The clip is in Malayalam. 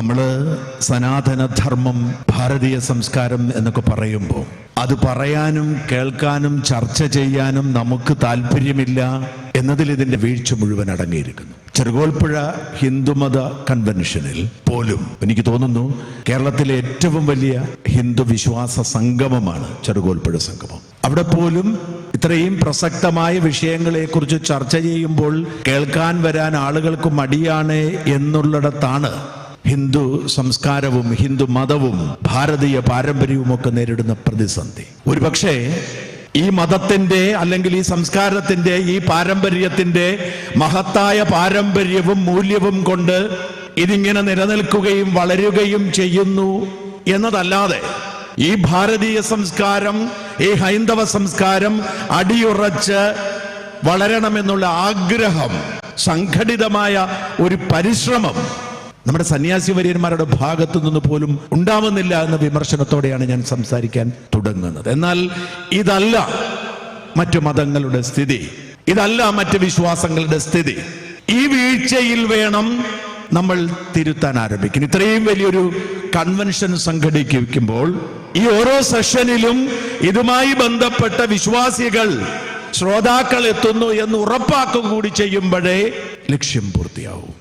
നമ്മൾ സനാതനധർമ്മം ഭാരതീയ സംസ്കാരം എന്നൊക്കെ പറയുമ്പോൾ അത് പറയാനും കേൾക്കാനും ചർച്ച ചെയ്യാനും നമുക്ക് താല്പര്യമില്ല എന്നതിൽ ഇതിന്റെ വീഴ്ച മുഴുവൻ അടങ്ങിയിരിക്കുന്നു. ചെറുകോൽപ്പുഴ ഹിന്ദുമത കൺവെൻഷനിൽ പോലും എനിക്ക് തോന്നുന്നു കേരളത്തിലെ ഏറ്റവും വലിയ ഹിന്ദു വിശ്വാസ സംഗമമാണ് ചെറുകോൽപ്പുഴ സംഗമം. അവിടെ പോലും ഇത്രയും പ്രസക്തമായ വിഷയങ്ങളെക്കുറിച്ച് ചർച്ച ചെയ്യുമ്പോൾ കേൾക്കാൻ വരാൻ ആളുകൾക്ക് മടിയാണ് എന്നുള്ളിടത്താണ് ഹിന്ദു സംസ്കാരവും ഹിന്ദു മതവും ഭാരതീയ പാരമ്പര്യവും ഒക്കെ നേരിടുന്ന പ്രതിസന്ധി. ഒരുപക്ഷെ ഈ മതത്തിന്റെ അല്ലെങ്കിൽ ഈ സംസ്കാരത്തിന്റെ ഈ പാരമ്പര്യത്തിന്റെ മഹത്തായ പാരമ്പര്യവും മൂല്യവും കൊണ്ട് ഇതിങ്ങനെ നിലനിൽക്കുകയും വളരുകയും ചെയ്യുന്നു എന്നതല്ലാതെ ഈ ഭാരതീയ സംസ്കാരം ഈ ഹൈന്ദവ സംസ്കാരം അടിയുറച്ച് വളരണമെന്നുള്ള ആഗ്രഹം സംഘടിതമായ ഒരു പരിശ്രമം നമ്മുടെ സന്യാസി വര്യന്മാരുടെ ഭാഗത്തു നിന്ന് പോലും ഉണ്ടാവുന്നില്ല എന്ന വിമർശനത്തോടെയാണ് ഞാൻ സംസാരിക്കാൻ തുടങ്ങുന്നത്. എന്നാൽ ഇതല്ല മറ്റു മതങ്ങളുടെ സ്ഥിതി. ഇതല്ല മറ്റ് വിശ്വാസങ്ങളുടെ സ്ഥിതി. ഈ വീഴ്ചയിൽ വേണം നമ്മൾ തിരുത്താൻ ആരംഭിക്കും ഇത്രയും വലിയൊരു കൺവെൻഷൻ സംഘടിപ്പിക്കുമ്പോൾ ഈ ഓരോ സെഷനിലും ഇതുമായി ബന്ധപ്പെട്ട വിശ്വാസികൾ ശ്രോതാക്കൾ എത്തുന്നു എന്ന് ഉറപ്പാക്കുക കൂടി ചെയ്യുമ്പോഴേ ലക്ഷ്യം പൂർത്തിയാവും.